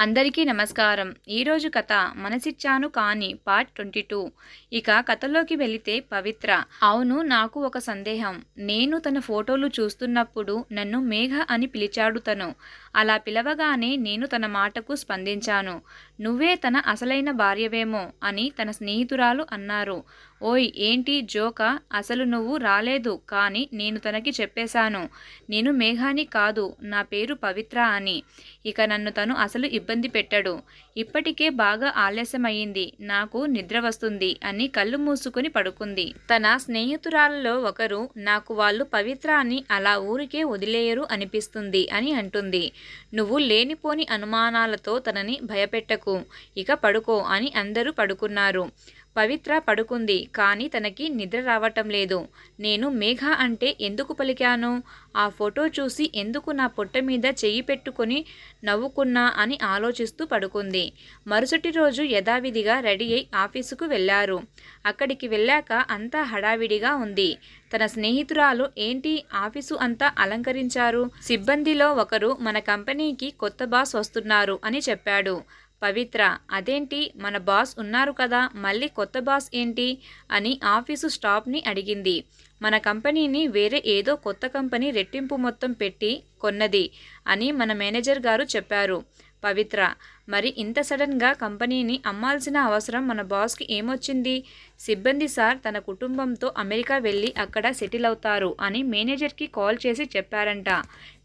అందరికీ నమస్కారం. ఈరోజు కథ మనసిచ్చాను కాని పార్ట్ ట్వంటీ టూ. ఇక కథలోకి వెళితే పవిత్ర. అవును నాకు ఒక సందేహం. నేను తన ఫోటోలు చూస్తున్నప్పుడు నన్ను మేఘ అని పిలిచాడు తను. అలా పిలవగానే నేను తన మాటకు స్పందించాను. నువ్వే తన అసలైన భార్యవేమో అని తన స్నేహితురాలు అన్నారు. ఓయ్ ఏంటి జోక? అసలు నువ్వు రాలేదు. కానీ నేను తనకి చెప్పేశాను. నేను మేఘాని కాదు. నా పేరు పవిత్ర అని. ఇక నన్ను తను అసలు ఇబ్బంది పెట్టడు. ఇప్పటికే బాగా ఆలస్యమయ్యింది. నాకు నిద్ర వస్తుంది అని కళ్ళు మూసుకుని పడుకుంది. తన స్నేహితురాలలో ఒకరు నాకు వాళ్ళు పవిత్ర అని అలా ఊరికే వదిలేయరు అనిపిస్తుంది అని అంటుంది. నువ్వు లేనిపోని అనుమానాలతో తనని భయపెట్టకు. ఇక పడుకో అని అందరూ పడుకున్నారు. పవిత్ర పడుకుంది కానీ తనకి నిద్ర రావటం లేదు. నేను మేఘ అంటే ఎందుకు పలికాను? ఆ ఫోటో చూసి ఎందుకు నా పొట్ట మీద చెయ్యి పెట్టుకొని నవ్వుకున్నా అని ఆలోచిస్తూ పడుకుంది. మరుసటి రోజు యథావిధిగా రెడీ అయి ఆఫీసుకు వెళ్ళారు. అక్కడికి వెళ్ళాక అంతా హడావిడిగా ఉంది. తన స్నేహితురాలు ఏంటి ఆఫీసు అంతా అలంకరించారు? సిబ్బందిలో ఒకరు మన కంపెనీకి కొత్త బాస్ వస్తున్నారు అని చెప్పాడు. పవిత్ర. అదేంటి? మన బాస్ ఉన్నారు కదా మళ్ళీ కొత్త బాస్ ఏంటి? అని ఆఫీసు స్టాఫ్ని అడిగింది. మన కంపెనీని వేరే ఏదో కొత్త కంపెనీ రెట్టింపు మొత్తం పెట్టి కొన్నది అని మన మేనేజర్ గారు చెప్పారు. పవిత్ర. మరి ఇంత సడన్గా కంపెనీని అమ్మాల్సిన అవసరం మన బాస్కి ఏమొచ్చింది? సిబ్బంది సార్ తన కుటుంబంతో అమెరికా వెళ్ళి అక్కడ సెటిల్ అవుతారు అని మేనేజర్కి కాల్ చేసి చెప్పారంట.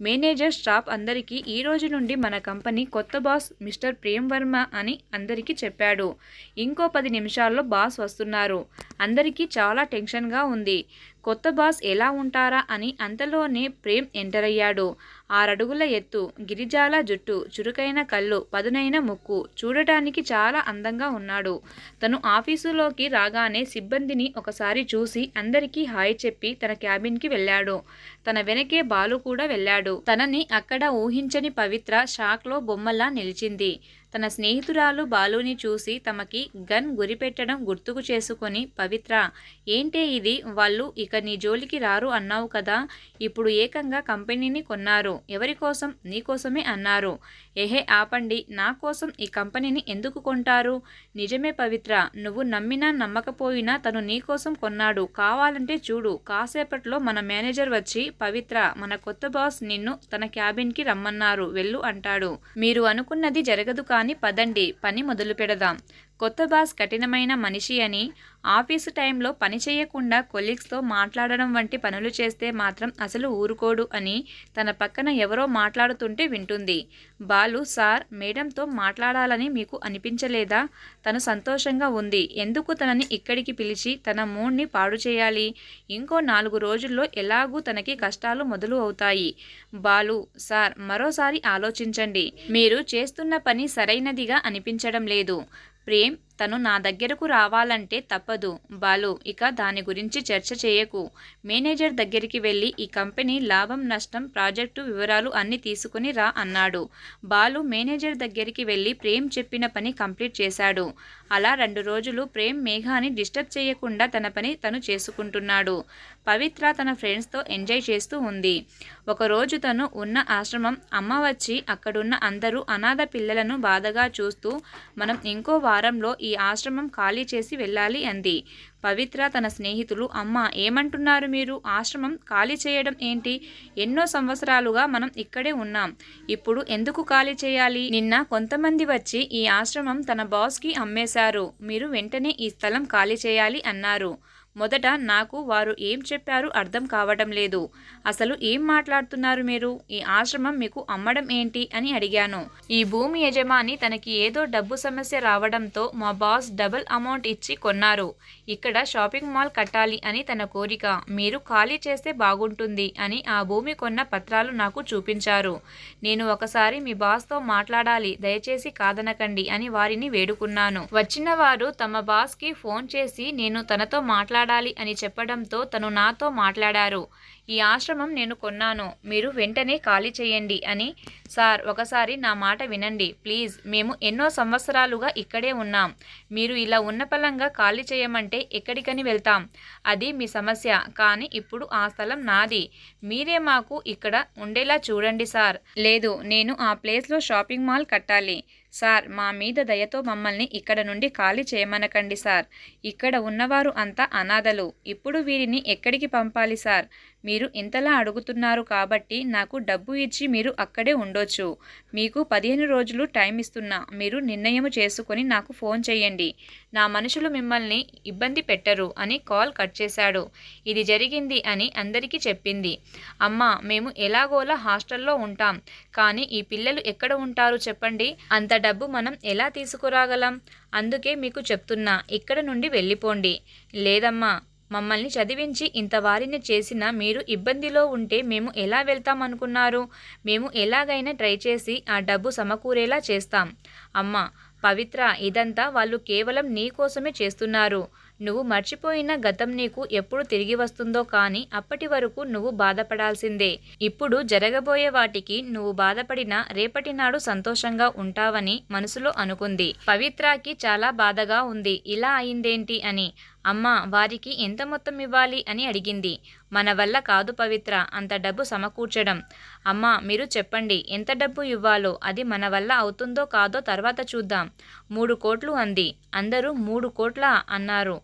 మేనేజర్ స్టాఫ్ అందరికీ ఈ రోజు నుండి మన కంపెనీ కొత్త బాస్ మిస్టర్ ప్రేమ్ వర్మ అని అందరికీ చెప్పాడు. ఇంకో పది నిమిషాల్లో బాస్ వస్తున్నారు. అందరికీ చాలా టెన్షన్గా ఉంది. కొత్త బాస్ ఎలా ఉంటారా అని అంతలోనే ప్రేమ్ ఎంటర్ అయ్యాడు. ఆరడుగుల ఎత్తు గిరిజాల జుట్టు చురుకైన కళ్ళు పదునైన ముక్కు. చూడటానికి చాలా అందంగా ఉన్నాడు. తను ఆఫీసులోకి రాగానే సిబ్బందిని ఒకసారి చూసి అందరికీ హాయ్ చెప్పి తన క్యాబిన్కి వెళ్ళాడు. తన వెనకే బాలు కూడా వెళ్ళాడు. తనని అక్కడ ఊహించని పవిత్ర షాక్లో బొమ్మలా నిలిచింది. తన స్నేహితురాలు బాలుని చూసి తమకి గన్ గురిపెట్టడం గుర్తుకు చేసుకొని పవిత్ర ఏంటే ఇది? వాళ్ళు ఇక నీ జోలికి రారు అన్నావు కదా? ఇప్పుడు ఏకంగా కంపెనీని కొన్నారు. ఎవరి కోసం? నీకోసమే అన్నారు. ఎహే ఆపండి. నా కోసం ఈ కంపెనీని ఎందుకు కొంటారు? నిజమే పవిత్ర. నువ్వు నమ్మినా నమ్మకపోయినా తను నీకోసం కొన్నాడు. కావాలంటే చూడు. కాసేపట్లో మన మేనేజర్ వచ్చి పవిత్ర మన కొత్త బాస్ నిన్ను తన క్యాబిన్కి రమ్మన్నారు వెళ్ళు అంటాడు. మీరు అనుకున్నది జరగదు కానీ పదండి పని మొదలు పెడదాం కొత్త బాస్ కఠినమైన మనిషి అని ఆఫీసు టైంలో పని చేయకుండా కొలీగ్స్తో మాట్లాడడం వంటి పనులు చేస్తే మాత్రం అసలు ఊరుకోడు అని తన పక్కన ఎవరో మాట్లాడుతుంటే వింటుంది. బాలు సార్ మేడంతో మాట్లాడాలని మీకు అనిపించలేదా? తను సంతోషంగా ఉంది. ఎందుకు తనని ఇక్కడికి పిలిచి తన మూడ్ని పాడు చేయాలి? ఇంకో నాలుగు రోజుల్లో ఎలాగూ తనకి కష్టాలు మొదలు అవుతాయి. బాలు సార్ మరోసారి ఆలోచించండి. మీరు చేస్తున్న పని సరైనదిగా అనిపించడం లేదు. ప్రేమ్ తను నా దగ్గరకు రావాలంటే తప్పదు. బాలు ఇక దాని గురించి చర్చ చేయకు. మేనేజర్ దగ్గరికి వెళ్ళి ఈ కంపెనీ లాభం నష్టం ప్రాజెక్టు వివరాలు అన్నీ తీసుకుని రా అన్నాడు. బాలు మేనేజర్ దగ్గరికి వెళ్ళి ప్రేమ్ చెప్పిన పని కంప్లీట్ చేశాడు. అలా రెండు రోజులు ప్రేమ్ మేఘాని డిస్టర్బ్ చేయకుండా తన పని తను చేసుకుంటున్నాడు. పవిత్ర తన ఫ్రెండ్స్తో ఎంజాయ్ చేస్తూ ఉంది. ఒకరోజు తను ఉన్న ఆశ్రమం అమ్మ వచ్చి అక్కడున్న అందరూ అనాథ పిల్లలను బాధగా చూస్తూ మనం ఇంకో వారంలో ఈ ఆశ్రమం ఖాళీ చేసి వెళ్ళాలి అంది. పవిత్ర తన స్నేహితులు అమ్మ ఏమంటున్నారు మీరు? ఆశ్రమం ఖాళీ చేయడం ఏంటి? ఎన్నో సంవత్సరాలుగా మనం ఇక్కడే ఉన్నాం. ఇప్పుడు ఎందుకు ఖాళీ చేయాలి? నిన్న కొంతమంది వచ్చి ఈ ఆశ్రమం తన బాస్కి అమ్మేశారు. మీరు వెంటనే ఈ స్థలం ఖాళీ చేయాలి అన్నారు. మొదట నాకు వారు ఏం చెప్పారు అర్థం కావడం లేదు. అసలు ఏం మాట్లాడుతున్నారు మీరు? ఈ ఆశ్రమం మీకు అమ్మడం ఏంటి? అని అడిగాను. ఈ భూమి యజమాని తనకి ఏదో డబ్బు సమస్య రావడంతో మా బాస్ డబుల్ అమౌంట్ ఇచ్చి కొన్నారు. ఇక్కడ షాపింగ్ మాల్ కట్టాలి అని తన కోరిక. మీరు ఖాళీ చేస్తే బాగుంటుంది అని ఆ భూమి కొన్న పత్రాలు నాకు చూపించారు. నేను ఒకసారి మీ బాస్తో మాట్లాడాలి దయచేసి కాదనకండి అని వారిని వేడుకున్నాను. వచ్చిన వారు తమ బాస్కి ఫోన్ చేసి నేను తనతో మాట్లాడాలి అని చెప్పడంతో తను నాతో మాట్లాడారు. ఈ ఆశ్రమం నేను కొన్నాను. మీరు వెంటనే ఖాళీ చేయండి అని. సార్ ఒకసారి నా మాట వినండి. ప్లీజ్ మేము ఎన్నో సంవత్సరాలుగా ఇక్కడే ఉన్నాం. మీరు ఇలా ఉన్నపలంగా ఖాళీ చేయమంటే ఎక్కడికని వెళ్తాం? అది మీ సమస్య. కానీ ఇప్పుడు ఆ స్థలం నాది. మీరే మాకు ఇక్కడ ఉండేలా చూడండి సార్. లేదు నేను ఆ ప్లేస్లో షాపింగ్ మాల్ కట్టాలి. సార్ మా మీద దయతో మమ్మల్ని ఇక్కడ నుండి ఖాళీ చేయమనకండి సార్. ఇక్కడ ఉన్నవారు అంతా అనాథలు. ఇప్పుడు వీరిని ఎక్కడికి పంపాలి సార్? మీరు ఇంతలా అడుగుతున్నారు కాబట్టి నాకు డబ్బు ఇచ్చి మీరు అక్కడే ఉండొచ్చు. మీకు పదిహేను రోజులు టైం ఇస్తున్నా. మీరు నిర్ణయం చేసుకొని నాకు ఫోన్ చేయండి. నా మనుషులు మిమ్మల్ని ఇబ్బంది పెట్టరు అని కాల్ కట్ చేశాడు. ఇది జరిగింది అని అందరికీ చెప్పింది. అమ్మ మేము ఎలాగోలా హాస్టల్లో ఉంటాం. కానీ ఈ పిల్లలు ఎక్కడ ఉంటారు చెప్పండి? అంత డబ్బు మనం ఎలా తీసుకురాగలం? అందుకే మీకు చెప్తున్నా. ఇక్కడ నుండి వెళ్ళిపోండి. లేదమ్మా మమ్మల్ని చదివించి ఇంత వారిని చేసిన మీరు ఇబ్బందిలో ఉంటే మేము ఎలా వెళ్తాం అనుకున్నారు? మేము ఎలాగైనా ట్రై చేసి ఆ డబ్బు సమకూరేలా చేస్తాం. అమ్మ పవిత్ర ఇదంతా వాళ్ళు కేవలం నీ కోసమే చేస్తున్నారు. నువ్వు మర్చిపోయిన గతం నీకు ఎప్పుడు తిరిగి వస్తుందో కానీ అప్పటి వరకు నువ్వు బాధపడాల్సిందే. ఇప్పుడు జరగబోయే వాటికి నువ్వు బాధపడిన రేపటి నాడు సంతోషంగా ఉంటావని మనసులో అనుకుంది. పవిత్రకి చాలా బాధగా ఉంది. ఇలా అయిందేంటి అని. అమ్మ వారికి ఎంత మొత్తం ఇవ్వాలి అని అడిగింది. మన వల్ల కాదు పవిత్ర అంత డబ్బు సమకూర్చడం. అమ్మ మీరు చెప్పండి ఎంత డబ్బు ఇవ్వాలో అది మన వల్ల అవుతుందో కాదో తర్వాత చూద్దాం. మూడు కోట్లు అంది. అందరూ మూడు కోట్ల? అన్నారు.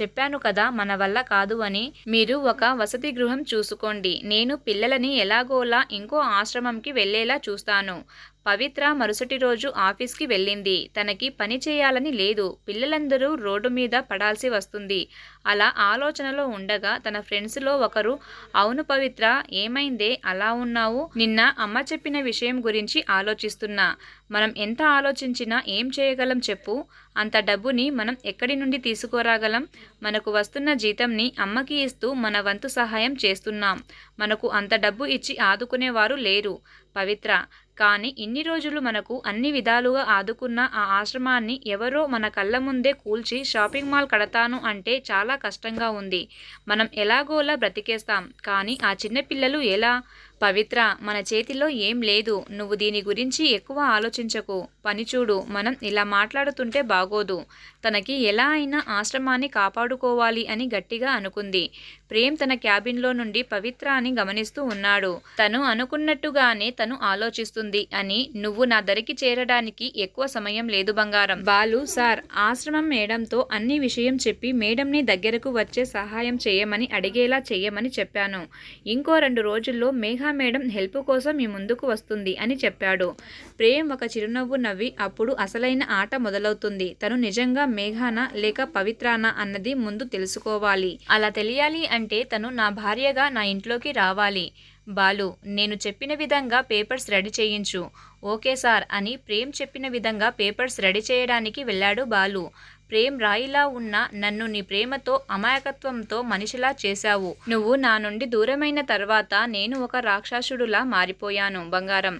చెప్పాను కదా మన వల్ల కాదు అని. మీరు ఒక వసతి గృహం చూసుకోండి. నేను పిల్లలని ఎలాగోలా ఇంకో ఆశ్రమంకి వెళ్ళేలా చూస్తాను. పవిత్ర మరుసటి రోజు ఆఫీస్కి వెళ్ళింది. తనకి పని చేయాలని లేదు. పిల్లలందరూ రోడ్డు మీద పడాల్సి వస్తుంది. అలా ఆలోచనలో ఉండగా తన ఫ్రెండ్స్లో ఒకరు అవును పవిత్ర ఏమైందే? అలా ఉన్నావు? నిన్న అమ్మ చెప్పిన విషయం గురించి ఆలోచిస్తున్నా. మనం ఎంత ఆలోచించినా ఏం చేయగలం చెప్పు. అంత డబ్బుని మనం ఎక్కడి నుండి తీసుకురాగలం? మనకు వస్తున్న జీతంని అమ్మకి ఇస్తూ మన వంతు సహాయం చేస్తున్నాం. మనకు అంత డబ్బు ఇచ్చి ఆదుకునేవారు లేరు. పవిత్ర. కానీ ఇన్ని రోజులు మనకు అన్ని విధాలుగా ఆదుకున్న ఆ ఆశ్రమాన్ని ఎవరో మన కళ్ళ ముందే కూల్చి షాపింగ్ మాల్ కడతాను అంటే చాలా కష్టంగా ఉంది. మనం ఎలాగోలా బ్రతికేస్తాం. కానీ ఆ చిన్నపిల్లలు ఎలా? పవిత్ర. మన చేతిలో ఏం లేదు. నువ్వు దీని గురించి ఎక్కువ ఆలోచించకు. పని చూడు మనం ఇలా మాట్లాడుతుంటే బాగోదు. తనకి ఎలా అయినా ఆశ్రమాన్ని కాపాడుకోవాలి అని గట్టిగా అనుకుంది. ప్రేమ్ తన క్యాబిన్లో నుండి పవిత్ర అని గమనిస్తూ ఉన్నాడు. తను అనుకున్నట్టుగానే తను ఆలోచిస్తుంది అని నువ్వు నా దరికి చేరడానికి ఎక్కువ సమయం లేదు బంగారం. బాలు సార్ ఆశ్రమం మేడంతో అన్ని విషయం చెప్పి మేడంని దగ్గరకు వచ్చే సహాయం చేయమని అడిగేలా చేయమని చెప్పాను. ఇంకో రెండు రోజుల్లో మేఘా మేడం హెల్ప్ కోసం మీ ముందుకు వస్తుంది అని చెప్పాడు. ప్రేమ్ ఒక చిరునవ్వు నవ్వి అప్పుడు అసలైన ఆట మొదలవుతుంది. తను నిజంగా మేఘానా లేక పవిత్రానా అన్నది ముందు తెలుసుకోవాలి. అలా తెలియాలి అంటే తను నా భార్యగా నా ఇంట్లోకి రావాలి. బాలు నేను చెప్పిన విధంగా పేపర్స్ రెడీ చేయించు. ఓకే సార్ అని ప్రేమ్ చెప్పిన విధంగా పేపర్స్ రెడీ చేయడానికి వెళ్ళాడు బాలు. ప్రేమ్ రాయిలా ఉన్న నన్ను నీ ప్రేమతో అమాయకత్వంతో మనిషిలా చేశావు. నువ్వు నా నుండి దూరమైన తర్వాత నేను ఒక రాక్షసుడులా మారిపోయాను బంగారం.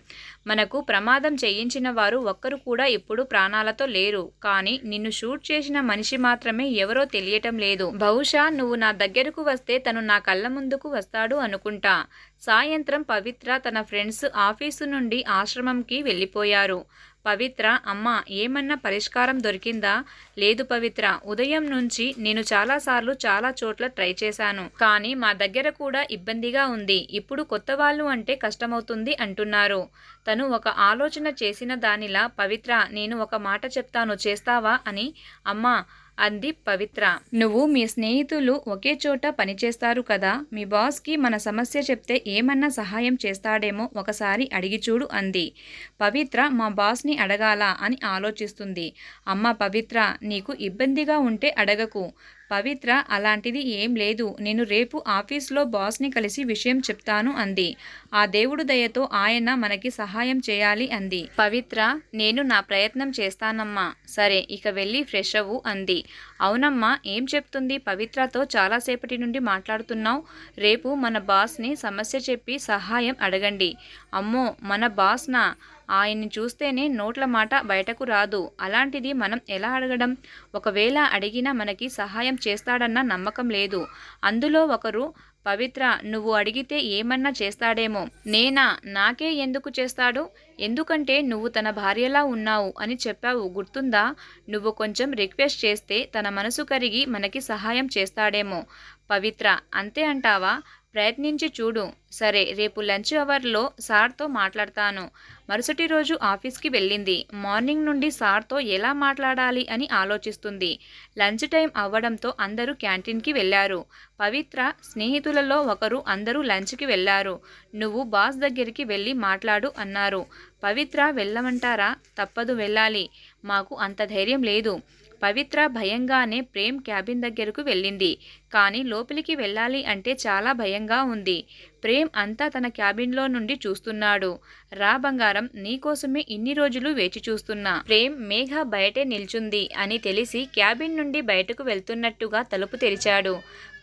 మనకు ప్రమాదం చేయించిన వారు ఒక్కరు కూడా ఇప్పుడు ప్రాణాలతో లేరు. కానీ నిన్ను షూట్ చేసిన మనిషి మాత్రమే ఎవరో తెలియటం లేదు. బహుశా నువ్వు నా దగ్గరకు వస్తే తను నా కళ్ళ ముందుకు వస్తాడు అనుకుంటా. సాయంత్రం పవిత్ర తన ఫ్రెండ్స్ ఆఫీసు నుండి ఆశ్రమంకి వెళ్ళిపోయారు. పవిత్ర అమ్మ ఏమన్నా పరిష్కారం దొరికిందా? లేదు పవిత్ర ఉదయం నుంచి నేను చాలాసార్లు చాలా చోట్ల ట్రై చేశాను. కానీ మా దగ్గర కూడా ఇబ్బందిగా ఉంది. ఇప్పుడు కొత్త వాళ్ళు అంటే కష్టమవుతుంది అంటున్నారు. తను ఒక ఆలోచన చేసిన దానిలా పవిత్ర నేను ఒక మాట చెప్తాను చేస్తావా? అని అమ్మా అంది పవిత్ర. నువ్వు మీ స్నేహితులు ఒకే చోట పనిచేస్తారు కదా? మీ బాస్కి మన సమస్య చెప్తే ఏమన్నా సహాయం చేస్తాడేమో ఒకసారి అడిగి చూడు అంది. పవిత్ర మా బాస్ని అడగాలా అని ఆలోచిస్తుంది. అమ్మ పవిత్ర నీకు ఇబ్బందిగా ఉంటే అడగకు. పవిత్ర అలాంటిది ఏం లేదు. నేను రేపు ఆఫీస్లో బాస్ని కలిసి విషయం చెప్తాను అంది. ఆ దేవుడు దయతో ఆయన మనకి సహాయం చేయాలి అంది. పవిత్ర నేను నా ప్రయత్నం చేస్తానమ్మా. సరే ఇక వెళ్ళి ఫ్రెష్ అవ్వు అంది. అవునమ్మా ఏం చెప్తుంది? పవిత్రతో చాలాసేపటి నుండి మాట్లాడుతున్నావు. రేపు మన బాస్ని సమస్య చెప్పి సహాయం అడగండి. అమ్మో మన బాస్నా? ఆయన్ని చూస్తేనే నోట్ల మాట బయటకు రాదు. అలాంటిది మనం ఎలా అడగడం? ఒకవేళ అడిగినా మనకి సహాయం చేస్తాడన్న నమ్మకం లేదు. అందులో ఒకరు పవిత్ర నువ్వు అడిగితే ఏమన్నా చేస్తాడేమో. నేనా? నాకే ఎందుకు చేస్తాడు? ఎందుకంటే నువ్వు తన భార్యలా ఉన్నావు అని చెప్పావు. గుర్తుందా? నువ్వు కొంచెం రిక్వెస్ట్ చేస్తే తన మనసు కరిగి మనకి సహాయం చేస్తాడేమో. పవిత్ర అంతే అంటావా? ప్రయత్నించి చూడు. సరే రేపు లంచ్ అవర్లో సార్తో మాట్లాడతాను. మరుసటి రోజు ఆఫీస్కి వెళ్ళింది. మార్నింగ్ నుండి సార్తో ఎలా మాట్లాడాలి అని ఆలోచిస్తుంది. లంచ్ టైం అవ్వడంతో అందరూ క్యాంటీన్కి వెళ్ళారు. పవిత్ర స్నేహితులలో ఒకరు అందరూ లంచ్కి వెళ్ళారు. నువ్వు బాస్ దగ్గరికి వెళ్ళి మాట్లాడు అన్నారు. పవిత్ర వెళ్ళమంటారా? తప్పదు వెళ్ళాలి. మాకు అంత ధైర్యం లేదు. పవిత్ర భయంగానే ప్రేమ్ క్యాబిన్ దగ్గరకు వెళ్ళింది. కానీ లోపలికి వెళ్ళాలి అంటే చాలా భయంగా ఉంది. ప్రేమ్ అంతా తన క్యాబిన్లో నుండి చూస్తున్నాడు. రా బంగారం నీకోసమే ఇన్ని రోజులు వేచి చూస్తున్నా. ప్రేమ్ మేఘ బయటే నిల్చుంది అని తెలిసి క్యాబిన్ నుండి బయటకు వెళ్తున్నట్టుగా తలుపు తెరిచాడు.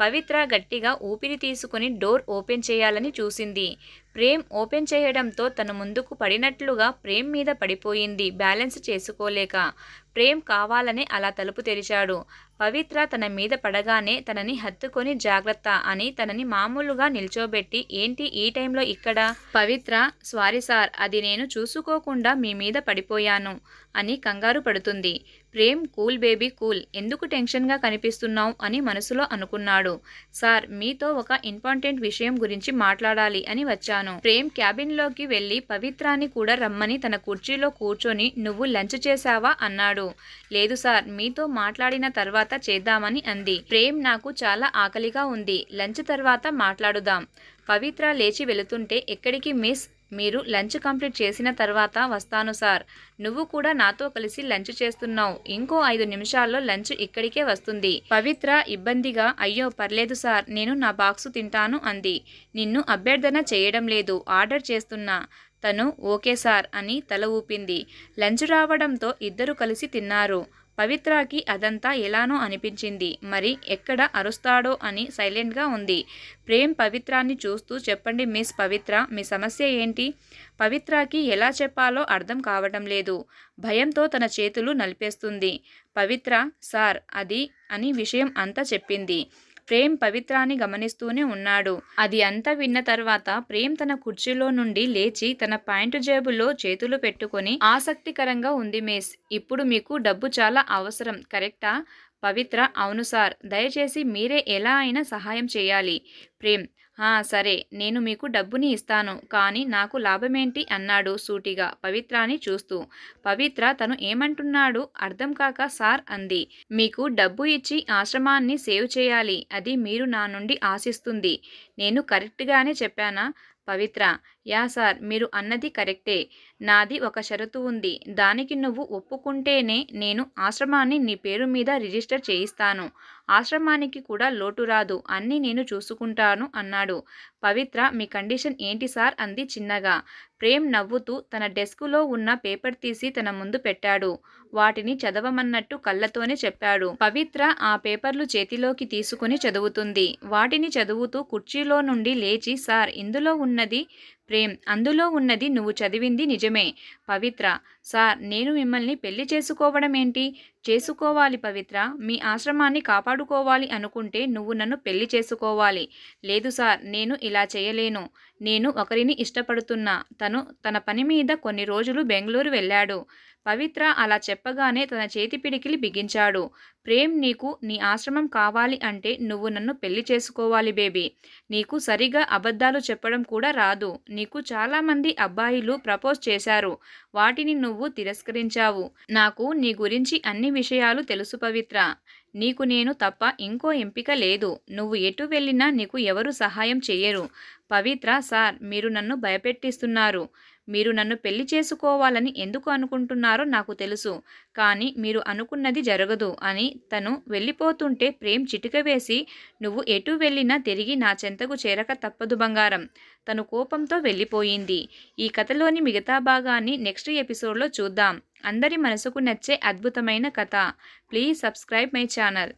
పవిత్ర గట్టిగా ఊపిరి తీసుకుని డోర్ ఓపెన్ చేయాలని చూసింది. ప్రేమ్ ఓపెన్ చేయడంతో తన ముందుకు పడినట్లుగా ప్రేమ్ మీద పడిపోయింది. బ్యాలెన్స్ చేసుకోలేక. ప్రేమ్ కావాలనే అలా తలుపు తెరిచాడు. పవిత్ర తన మీద పడగానే తనని హత్తుకొని జాగ్రత్త అని తనని మామూలుగా నిల్చోబెట్టి ఏంటి ఈ టైంలో ఇక్కడ? పవిత్ర సారీ సార్ అది నేను చూసుకోకుండా మీ మీద పడిపోయాను అని కంగారు పడుతుంది. Prem cool baby cool. ఎందుకు టెన్షన్గా కనిపిస్తున్నావు అని మనసులో అనుకున్నాడు. సార్ మీతో ఒక ఇంపార్టెంట్ విషయం గురించి మాట్లాడాలి అని వచ్చాను. ప్రేమ్ క్యాబిన్లోకి వెళ్ళి పవిత్రాన్ని కూడా రమ్మని తన కుర్చీలో కూర్చొని నువ్వు లంచ్ చేశావా? అన్నాడు. లేదు సార్ మీతో మాట్లాడిన తర్వాత చేద్దామని అంది. ప్రేమ్ నాకు చాలా ఆకలిగా ఉంది. లంచ్ తర్వాత మాట్లాడుదాం. పవిత్ర లేచి వెళుతుంటే ఎక్కడికి మిస్? మీరు లంచ్ కంప్లీట్ చేసిన తర్వాత వస్తాను సార్. నువ్వు కూడా నాతో కలిసి లంచ్ చేస్తున్నావు. ఇంకో ఐదు నిమిషాల్లో లంచ్ ఇక్కడికే వస్తుంది. పవిత్ర ఇబ్బందిగా అయ్యో పర్లేదు సార్. నేను నా బాక్సు తింటాను అంది. నిన్ను అభ్యర్థన చేయడం లేదు. ఆర్డర్ చేస్తున్నా. తను ఓకే సార్ అని తల ఊపింది. లంచ్ రావడంతో ఇద్దరు కలిసి తిన్నారు. పవిత్రకి అదంతా ఎలానో అనిపించింది. మరి ఎక్కడ అరుస్తాడో అని సైలెంట్గా ఉంది. ప్రేమ్ పవిత్రాన్ని చూస్తూ చెప్పండి మిస్ పవిత్ర మీ సమస్య ఏంటి? పవిత్రకి ఎలా చెప్పాలో అర్థం కావడం లేదు. భయంతో తన చేతులు నలిపేస్తుంది. పవిత్ర సార్ అది అని విషయం అంతా చెప్పింది. ప్రేమ్ పవిత్రాన్ని గమనిస్తూనే ఉన్నాడు. అది అంతా విన్న తర్వాత ప్రేమ్ తన కుర్చీలో నుండి లేచి తన పాయింట్ జేబులో చేతులు పెట్టుకొని ఆసక్తికరంగా ఉంది మేస్. ఇప్పుడు మీకు డబ్బు చాలా అవసరం కరెక్టా? పవిత్ర అవును సార్. దయచేసి మీరే ఎలా అయినా సహాయం చేయాలి. ప్రేమ్ సరే నేను మీకు డబ్బుని ఇస్తాను కానీ నాకు లాభమేంటి? అన్నాడు సూటిగా పవిత్రాని చూస్తూ. పవిత్ర తను ఏమంటున్నాడు? అర్థం కాక సార్ అంది. మీకు డబ్బు ఇచ్చి ఆశ్రమాన్ని సేవ్ చేయాలి అది మీరు నా నుండి ఆశిస్తుంది. నేను కరెక్ట్గానే చెప్పానా? పవిత్ర. యా సార్ మీరు అన్నది కరెక్టే. నాది ఒక షరతు ఉంది. దానికి నువ్వు ఒప్పుకుంటేనే నేను ఆశ్రమాన్ని నీ పేరు మీద రిజిస్టర్ చేయిస్తాను. ఆశ్రమానికి కూడా లోటు రాదు. అన్నీ నేను చూసుకుంటాను అన్నాడు. పవిత్ర మీ కండిషన్ ఏంటి సార్? అంది చిన్నగా. ప్రేమ్ నవ్వుతూ తన డెస్కులో ఉన్న పేపర్ తీసి తన ముందు పెట్టాడు. వాటిని చదవమన్నట్టు కళ్ళతోనే చెప్పాడు. పవిత్ర ఆ పేపర్లు చేతిలోకి తీసుకుని చదువుతుంది. వాటిని చదువుతూ కుర్చీలో నుండి లేచి సార్ ఇందులో ఉన్నది ప్రేమ్ అందులో ఉన్నది నువ్వు చదివింది నిజమే. పవిత్ర సార్ నేను మిమ్మల్ని పెళ్ళి చేసుకోవడం ఏంటి? చేసుకోవాలి పవిత్ర మీ ఆశ్రమాన్ని కాపాడుకోవాలి అనుకుంటే నువ్వు నన్ను పెళ్ళి చేసుకోవాలి. లేదు సార్ నేను ఇలా చేయలేను. నేను ఒకరిని ఇష్టపడుతున్నా. తను తన పని మీద కొన్ని రోజులు బెంగళూరు వెళ్ళాడు. పవిత్ర అలా చెప్పగానే తన చేతి పిడికిలి బిగించాడు. ప్రేమ్ నీకు నీ ఆశ్రమం కావాలి అంటే నువ్వు నన్ను పెళ్ళి చేసుకోవాలి బేబీ. నీకు సరిగా అబద్ధాలు చెప్పడం కూడా రాదు. నీకు చాలామంది అబ్బాయిలు ప్రపోజ్ చేశారు. వాటిని నువ్వు తిరస్కరించావు. నాకు నీ గురించి అన్ని విషయాలు తెలుసు పవిత్ర. నీకు నేను తప్ప ఇంకో ఎంపిక లేదు. నువ్వు ఎటు వెళ్ళినా నీకు ఎవరు సహాయం చెయ్యరు. పవిత్ర సార్ మీరు నన్ను భయపెట్టిస్తున్నారు. మీరు నన్ను పెళ్ళి చేసుకోవాలని ఎందుకు అనుకుంటున్నారో నాకు తెలుసు. కానీ మీరు అనుకున్నది జరగదు అని తను వెళ్ళిపోతుంటే ప్రేమ్ చిటిక వేసి నువ్వు ఎటు వెళ్ళినా తిరిగి నా చెంతకు చేరక తప్పదు బంగారం. తను కోపంతో వెళ్ళిపోయింది. ఈ కథలోని మిగతా భాగాన్ని నెక్స్ట్ ఎపిసోడ్లో చూద్దాం. అందరి మనసుకు నచ్చే అద్భుతమైన కథ. Please subscribe my channel.